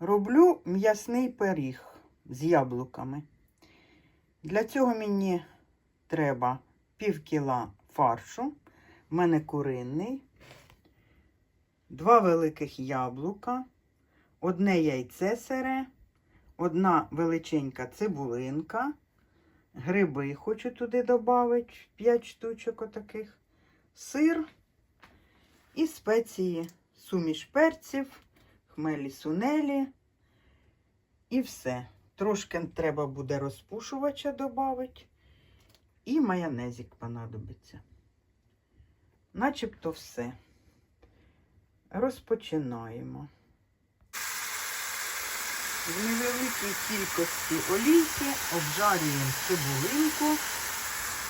Роблю м'ясний пиріг з яблуками. Для цього мені треба пів кіла фаршу. У мене куринний, два великих яблука, одне яйце сире, одна величенька цибулинка, гриби хочу туди додати, 5 штучок отаких, сир і спеції, суміш перців, хмелі сунелі і все. Трошки треба буде розпушувача додати. І майонезик понадобиться. Начебто все. Розпочинаємо. В невеликій кількості олійки обжарюємо цибулинку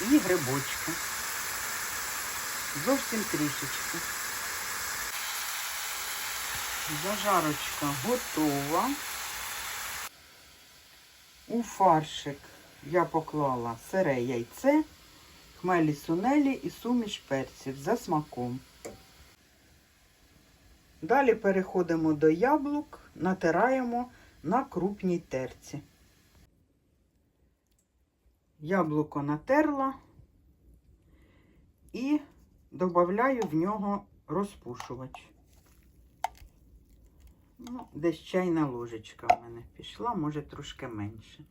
і грибочки. Зовсім трішечки. Зажарочка готова. У фаршик я поклала сире яйце, хмелі сунелі і суміш перців за смаком. Далі переходимо до яблук, натираємо на крупній терці. Яблуко натерла і додаю в нього розпушувач. Ну, десь чайна ложечка в мене пішла, може трошки менше.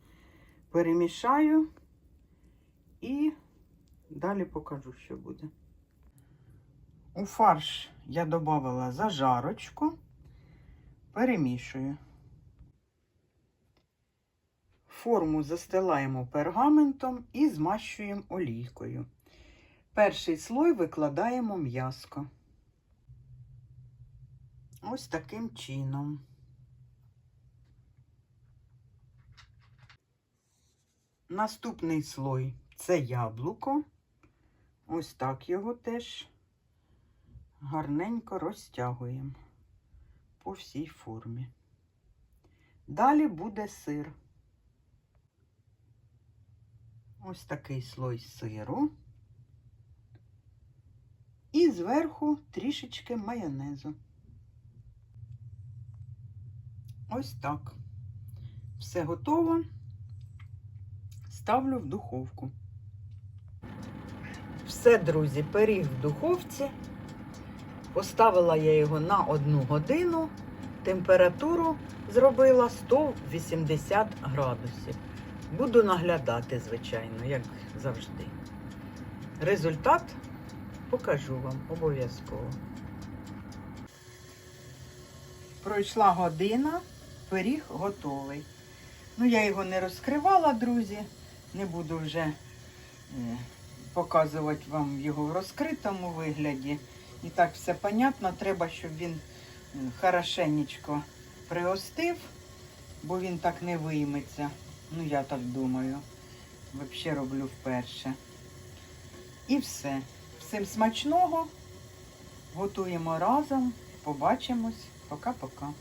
Перемішаю і далі покажу, що буде. У фарш я додала зажарочку, перемішую. Форму застилаємо пергаментом і змащуємо олійкою. Перший слой викладаємо м'яско. Ось таким чином. Наступний слой це яблуко. Ось так його теж гарненько розтягуємо по всій формі. Далі буде сир. Ось такий слой сиру. І зверху трішечки майонезу. Ось так. Все готово. Ставлю в духовку. Все, друзі, пиріг в духовці. Поставила я його на одну годину. Температуру зробила 180 градусів. Буду наглядати, звичайно, як завжди. Результат покажу вам обов'язково. Пройшла година, пиріг готовий. Ну, я його не розкривала, друзі. Не буду вже е, показувати вам його в розкритому вигляді. І так все понятно. Треба, щоб він хорошенечко приостив, бо він так не вийметься. Ну, я так думаю. Взагалі роблю вперше. І все. Всім смачного. Готуємо разом. Побачимось. Пока-пока.